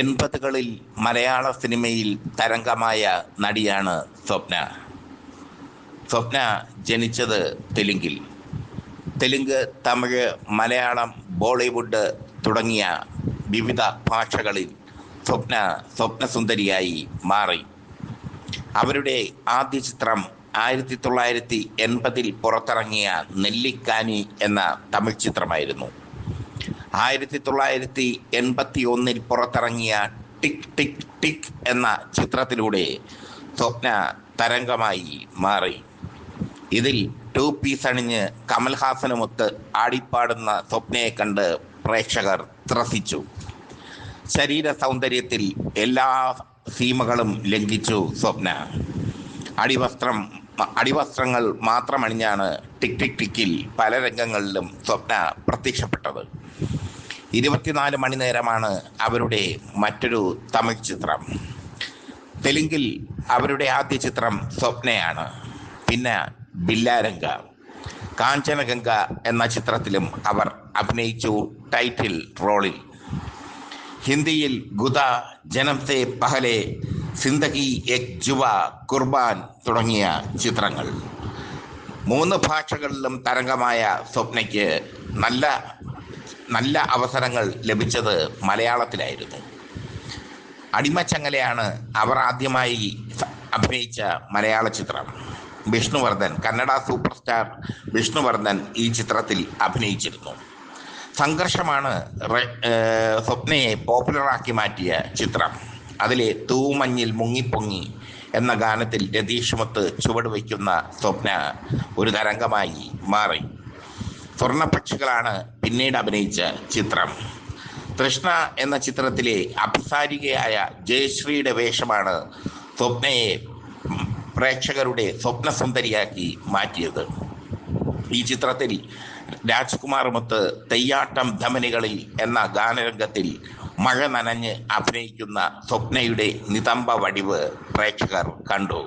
എൺപതുകളിൽ മലയാള സിനിമയിൽ തരംഗമായ നടിയാണ് സ്വപ്ന. സ്വപ്ന ജനിച്ചത് തെലുങ്കിൽ. തെലുങ്ക് തമിഴ് മലയാളം ബോളിവുഡ് തുടങ്ങിയ വിവിധ ഭാഷകളിൽ സ്വപ്ന സ്വപ്നസുന്ദരിയായി മാറി. അവരുടെ ആദ്യ ചിത്രം ആയിരത്തി തൊള്ളായിരത്തി എൺപതിൽ പുറത്തിറങ്ങിയ നെല്ലിക്കാനി എന്ന തമിഴ് ചിത്രമായിരുന്നു. ആയിരത്തി തൊള്ളായിരത്തി എൺപത്തി ഒന്നിൽ പുറത്തിറങ്ങിയ ടിക് ടിക് ടിക് എന്ന ചിത്രത്തിലൂടെ സ്വപ്ന തരംഗമായി മാറി. ഇതിൽ ടു പീസ് അണിഞ്ഞ് കമൽഹാസനുമൊത്ത് ആടിപ്പാടുന്ന സ്വപ്നയെ കണ്ട് പ്രേക്ഷകർ ത്രസിച്ചു. ശരീര സൗന്ദര്യത്തിൽ എല്ലാ സീമകളും ലംഘിച്ചു സ്വപ്ന. അടിവസ്ത്രം അടിവസ്ത്രങ്ങൾ മാത്രമണിഞ്ഞാണ് ടിക് ടിക് ടിക്കിൽ പല രംഗങ്ങളിലും സ്വപ്ന പ്രത്യക്ഷപ്പെട്ടത്. ഇരുപത്തിനാല് മണിനേരമാണ് അവരുടെ മറ്റൊരു തമിഴ് ചിത്രം. തെലുങ്കിൽ അവരുടെ ആദ്യ ചിത്രം സ്വപ്നയാണ്. പിന്നെ ബില്ലാരംഗ കാഞ്ചനഗംഗ എന്ന ചിത്രത്തിലും അവർ അഭിനയിച്ചു ടൈറ്റിൽ റോളിൽ. ഹിന്ദിയിൽ ഗുദ ജനം സേ പഹലെ സിന്ദഗി എക് ജുവ കുർബാൻ തുടങ്ങിയ ചിത്രങ്ങൾ. മൂന്ന് ഭാഷകളിലും തരംഗമായ സ്വപ്നയ്ക്ക് നല്ല നല്ല അവസരങ്ങൾ ലഭിച്ചത് മലയാളത്തിലായിരുന്നു. അടിമച്ചങ്ങലയാണ് അവർ ആദ്യമായി അഭിനയിച്ച മലയാള ചിത്രം. വിഷ്ണുവർദ്ധൻ കന്നഡ സൂപ്പർ സ്റ്റാർ വിഷ്ണുവർദ്ധൻ ഈ ചിത്രത്തിൽ അഭിനയിച്ചിരുന്നു. സംഘർഷമാണ് സ്വപ്നയെ പോപ്പുലറാക്കി മാറ്റിയ ചിത്രം. അതിലെ തൂമഞ്ഞിൽ മുങ്ങിപ്പൊങ്ങി എന്ന ഗാനത്തിൽ രതീഷുമത്ത് ചുവട് വയ്ക്കുന്ന സ്വപ്ന ഒരു തരംഗമായി മാറി. സ്വർണപക്ഷികളാണ് പിന്നീട് അഭിനയിച്ച ചിത്രം. തൃഷ്ണ എന്ന ചിത്രത്തിലെ അഭിസാരികയായ ജയശ്രീയുടെ വേഷമാണ് സ്വപ്നയെ പ്രേക്ഷകരുടെ സ്വപ്ന സുന്ദരിയാക്കി മാറ്റിയത്. ഈ ചിത്രത്തിൽ രാജ്കുമാറുമൊത്ത് തെയ്യാട്ടം ധമനികളിൽ എന്ന ഗാനരംഗത്തിൽ മഴ നനഞ്ഞ് അഭിനയിക്കുന്ന സ്വപ്നയുടെ നിതംബ വടിവ് പ്രേക്ഷകർ കണ്ടു.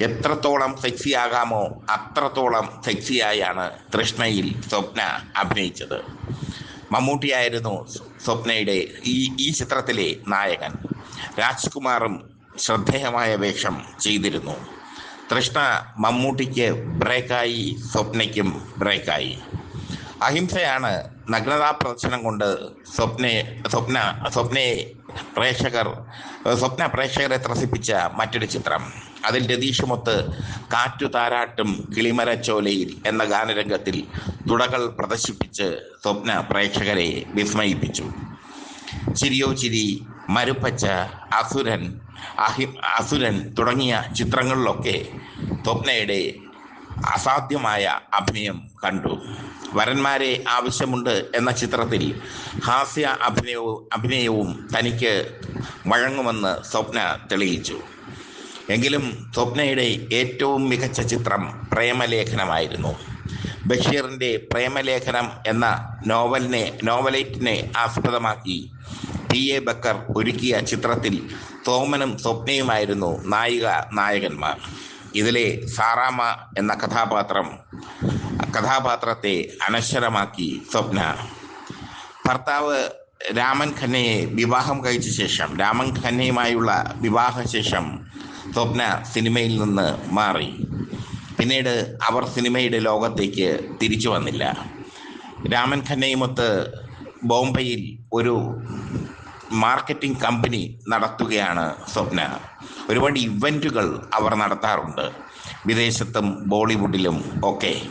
എത്രത്തോളം സെക്സിയാകാമോ അത്രത്തോളം സെക്സിയായാണ് തൃഷ്ണയിൽ സ്വപ്ന അഭിനയിച്ചത്. മമ്മൂട്ടിയായിരുന്നു സ്വപ്നയുടെ ഈ ഈ ചിത്രത്തിലെ നായകൻ. രാജ്കുമാറും ശ്രദ്ധേയമായ വേഷം ചെയ്തിരുന്നു. തൃഷ്ണ മമ്മൂട്ടിക്ക് ബ്രേക്കായി സ്വപ്നയ്ക്കും ബ്രേക്കായി അഹിംസയാണ് നഗ്നതാ പ്രദർശനം കൊണ്ട് സ്വപ്നയെ സ്വപ്ന സ്വപ്നയെ പ്രേക്ഷകർ സ്വപ്ന പ്രേക്ഷകരെ ത്രസിപ്പിച്ച മറ്റൊരു ചിത്രം. അതിൽ രതീഷുമൊത്ത് കാറ്റു താരാട്ടും കിളിമരച്ചോലയിൽ എന്ന ഗാനരംഗത്തിൽ തുടകൾ പ്രദർശിപ്പിച്ച് സ്വപ്ന പ്രേക്ഷകരെ വിസ്മയിപ്പിച്ചു. ചിരിയോ ചിരി മരുപ്പച്ച അസുരൻ അഹി അസുരൻ തുടങ്ങിയ ചിത്രങ്ങളിലൊക്കെ സ്വപ്നയുടെ അസാധ്യമായ അഭിനയം കണ്ടു. വരന്മാരെ ആവശ്യമുണ്ട് എന്ന ചിത്രത്തിൽ ഹാസ്യ അഭിനയവും അഭിനയവും തനിക്ക് വഴങ്ങുമെന്ന് സ്വപ്ന തെളിയിച്ചു. എങ്കിലും സ്വപ്നയുടെ ഏറ്റവും മികച്ച ചിത്രം പ്രേമലേഖനമായിരുന്നു. ബഷീറിന്റെ പ്രേമലേഖനം എന്ന നോവലിനെ നോവലേറ്റിനെ ആസ്പദമാക്കി ടി. എ. ബക്കർ ഒരുക്കിയ ചിത്രത്തിൽ സോമനും സ്വപ്നയുമായിരുന്നു നായിക നായകന്മാർ. ഇതിലെ സാറാമ എന്ന കഥാപാത്രം കഥാപാത്രത്തെ അനശ്വരമാക്കി സ്വപ്ന. ഭർത്താവ് രാമൻ ഖന്നയെ വിവാഹം കഴിച്ച ശേഷം രാമൻ ഖന്നയുമായുള്ള വിവാഹശേഷം സ്വപ്ന സിനിമയിൽ നിന്ന് മാറി. പിന്നീട് അവർ സിനിമയുടെ ലോകത്തേക്ക് തിരിച്ചു വന്നില്ല. രാമൻ ഖന്നയുമൊത്ത് ബോംബെയിൽ ഒരു മാർക്കറ്റിംഗ് കമ്പനി നടത്തുകയാണ് സ്വപ്ന. ഒരുപാട് ഇവന്റുകൾ അവർ നടത്താറുണ്ട്. വിദേശത്തും ബോളിവുഡിലും ഒക്കെ.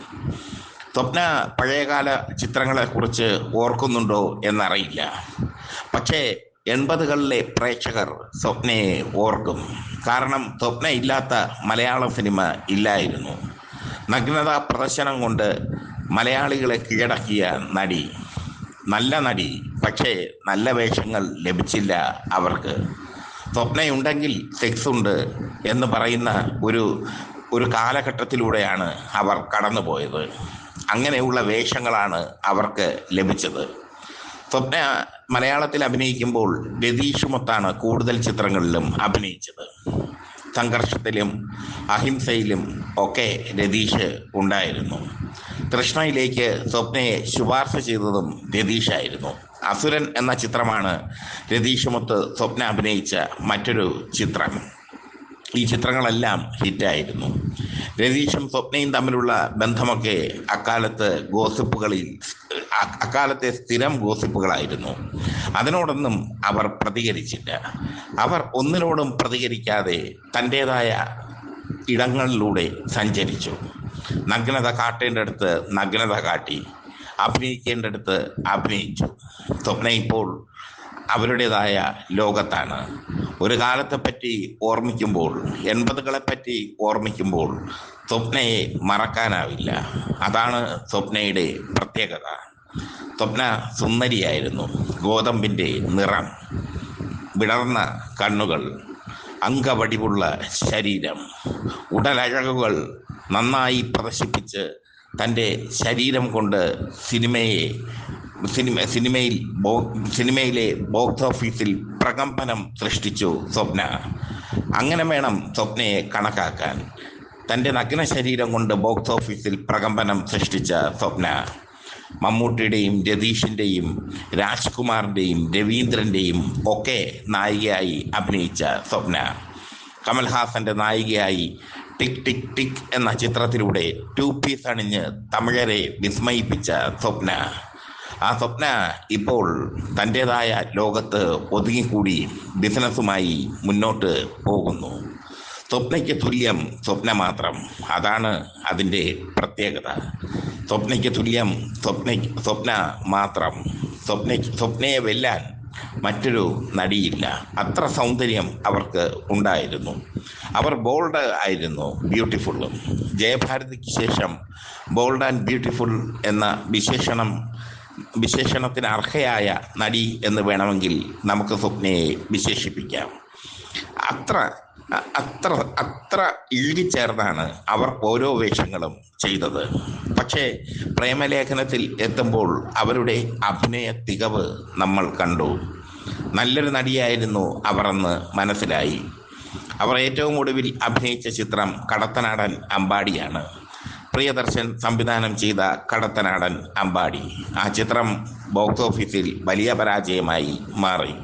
സ്വപ്ന പഴയകാല ചിത്രങ്ങളെക്കുറിച്ച് ഓർക്കുന്നുണ്ടോ എന്നറിയില്ല. പക്ഷേ എൺപതുകളിലെ പ്രേക്ഷകർ സ്വപ്നയെ ഓർക്കും. കാരണം സ്വപ്ന ഇല്ലാത്ത മലയാള സിനിമ ഇല്ലായിരുന്നു. നഗ്നത പ്രദർശനം കൊണ്ട് മലയാളികളെ കീഴടക്കിയ നടി. നല്ല നടി പക്ഷേ നല്ല വേഷങ്ങൾ ലഭിച്ചില്ല അവർക്ക്. സ്വപ്നയുണ്ടെങ്കിൽ സെക്സ് ഉണ്ട് എന്ന് പറയുന്ന ഒരു ഒരു കാലഘട്ടത്തിലൂടെയാണ് അവർ കടന്നുപോയത്. അങ്ങനെയുള്ള വേഷങ്ങളാണ് അവർക്ക് ലഭിച്ചത്. സ്വപ്ന മലയാളത്തിൽ അഭിനയിക്കുമ്പോൾ രതീഷുമൊത്താണ് കൂടുതൽ ചിത്രങ്ങളിലും അഭിനയിച്ചത്. സംഘർഷത്തിലും അഹിംസയിലും ഒക്കെ രതീഷ് ഉണ്ടായിരുന്നു. കൃഷ്ണയിലേക്ക് സ്വപ്നയെ ശുപാർശ ചെയ്തതും രതീഷായിരുന്നു അസുരൻ എന്ന ചിത്രമാണ് രതീഷുമൊത്ത് സ്വപ്ന അഭിനയിച്ച മറ്റൊരു ചിത്രം. ഈ ചിത്രങ്ങളെല്ലാം ഹിറ്റായിരുന്നു. രതീഷും സ്വപ്നയും തമ്മിലുള്ള ബന്ധമൊക്കെ അക്കാലത്ത് ഗോസിപ്പുകളിൽ അക്കാലത്തെ സ്ഥിരം ഗോസിപ്പുകളായിരുന്നു. അതിനോടൊന്നും അവർ പ്രതികരിച്ചില്ല. അവർ ഒന്നിനോടും പ്രതികരിക്കാതെ തന്റെതായ ഇടങ്ങളിലൂടെ സഞ്ചരിച്ചു. നഗ്നത കാട്ടേണ്ടടുത്ത് നഗ്നത കാട്ടി. അഭിനയിക്കേണ്ടടുത്ത് അഭിനയിച്ചു. സ്വപ്ന ഇപ്പോൾ അവരുടേതായ ലോകത്താണ്. ഒരു കാലത്തെപ്പറ്റി ഓർമ്മിക്കുമ്പോൾ എൺപതുകളെപ്പറ്റി ഓർമ്മിക്കുമ്പോൾ സ്വപ്നയെ മറക്കാനാവില്ല. അതാണ് സ്വപ്നയുടെ പ്രത്യേകത. സ്വപ്ന സുന്ദരിയായിരുന്നു. ഗോതമ്പിന്റെ നിറം വിടർന്ന കണ്ണുകൾ അങ്കവടിവുള്ള ശരീരം ഉടലഴകുകൾ നന്നായി പ്രദർശിപ്പിച്ച് തന്റെ ശരീരം കൊണ്ട് സിനിമയെ സിനിമ സിനിമയിൽ ബോ സിനിമയിലെ ബോക്സ് ഓഫീസിൽ പ്രകമ്പനം സൃഷ്ടിച്ചു സ്വപ്ന. അങ്ങനെ വേണം സ്വപ്നയെ കണക്കാക്കാൻ. തന്റെ നഗ്ന ശരീരം കൊണ്ട് ബോക്സ് ഓഫീസിൽ പ്രകമ്പനം സൃഷ്ടിച്ച സ്വപ്ന. മമ്മൂട്ടിയുടെയും രതീഷിന്റെയും രാജ്കുമാറിന്റെയും രവീന്ദ്രന്റെയും ഒക്കെ നായികയായി അഭിനയിച്ച സ്വപ്ന. കമൽഹാസന്റെ നായികയായി ടിക് ടിക് ടിക് എന്ന ചിത്രത്തിലൂടെ ടു പീസ് അണിഞ്ഞ് തമിഴരെ വിസ്മയിപ്പിച്ച സ്വപ്ന. ആ സ്വപ്ന ഇപ്പോൾ തന്റെതായ ലോകത്ത് ഒതുങ്ങിക്കൂടി ബിസിനസ്സുമായി മുന്നോട്ട് പോകുന്നു. സ്വപ്നയ്ക്ക് തുല്യം സ്വപ്ന മാത്രം. അതാണ് അതിന്റെ പ്രത്യേകത. സ്വപ്നയ്ക്ക് തുല്യം സ്വപ്ന സ്വപ്ന മാത്രം. സ്വപ്ന സ്വപ്നയെ വെല്ലാൻ മറ്റൊരു നടിയില്ല. അത്ര സൗന്ദര്യം അവർക്ക് ഉണ്ടായിരുന്നു. അവർ ബോൾഡ് ആയിരുന്നു ബ്യൂട്ടിഫുള്ളും ജയഭാരതിക്ക് ശേഷം ബോൾഡ് ആൻഡ് ബ്യൂട്ടിഫുൾ എന്ന വിശേഷണം വിശേഷണത്തിന് അർഹയായ നടി എന്ന് വേണമെങ്കിൽ നമുക്ക് സ്വപ്നയെ വിശേഷിപ്പിക്കാം. അത്ര അത്ര അത്ര ഇഴുകിച്ചേർന്നാണ് അവർ ഓരോ വേഷങ്ങളും ചെയ്തത്. പക്ഷേ പ്രേമലേഖനത്തിൽ എത്തുമ്പോൾ അവരുടെ അഭിനയ തികവ് നമ്മൾ കണ്ടു. നല്ലൊരു നടിയായിരുന്നു അവർ അന്ന് മനസ്സിലായി. അവർ ഏറ്റവും ഒടുവിൽ അഭിനയിച്ച ചിത്രം കടത്തനാടൻ അമ്പാടിയാണ്. പ്രിയദർശൻ സംവിധാനം ചെയ്ത കടത്തനാടൻ അമ്പാടി. ആ ചിത്രം ബോക്സ് ഓഫീസിൽ വലിയ പരാജയമായി മാറി.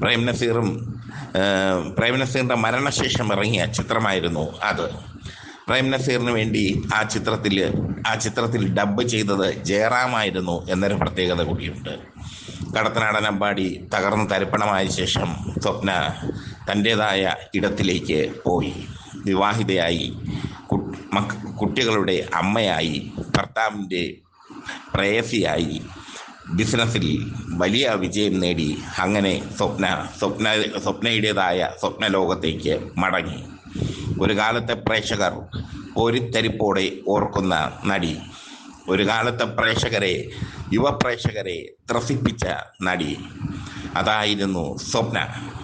പ്രേം നസീറും പ്രേം നസീറിന്റെ മരണശേഷം ഇറങ്ങിയ ചിത്രമായിരുന്നു അത്. പ്രേം നസീറിന് വേണ്ടി ആ ചിത്രത്തിൽ ആ ചിത്രത്തിൽ ഡബ്ബ് ചെയ്തത് ജയറാമായിരുന്നു എന്നൊരു പ്രത്യേകത കൂടിയുണ്ട്. കടത്തനാടൻ അമ്പാടി തകർന്ന് തരിപ്പണമായ ശേഷം സ്വപ്ന തന്റേതായ ഇടത്തിലേക്ക് പോയി. വിവാഹിതയായി കുട്ടികളുടെ അമ്മയായി ഭർത്താവിന്റെ പ്രേയസിയായി. ബിസിനസ്സിൽ വലിയ വിജയം നേടി അങ്ങനെ സ്വപ്ന സ്വപ്ന സ്വപ്നയുടേതായ സ്വപ്ന ലോകത്തേക്ക് മടങ്ങി. ഒരു കാലത്തെ പ്രേക്ഷകർ പൊരിത്തരിപ്പോടെ ഓർക്കുന്ന നടി ഒരു കാലത്തെ പ്രേക്ഷകരെ യുവ പ്രേക്ഷകരെ ത്രസിപ്പിച്ച നടി. അതായിരുന്നു സ്വപ്ന.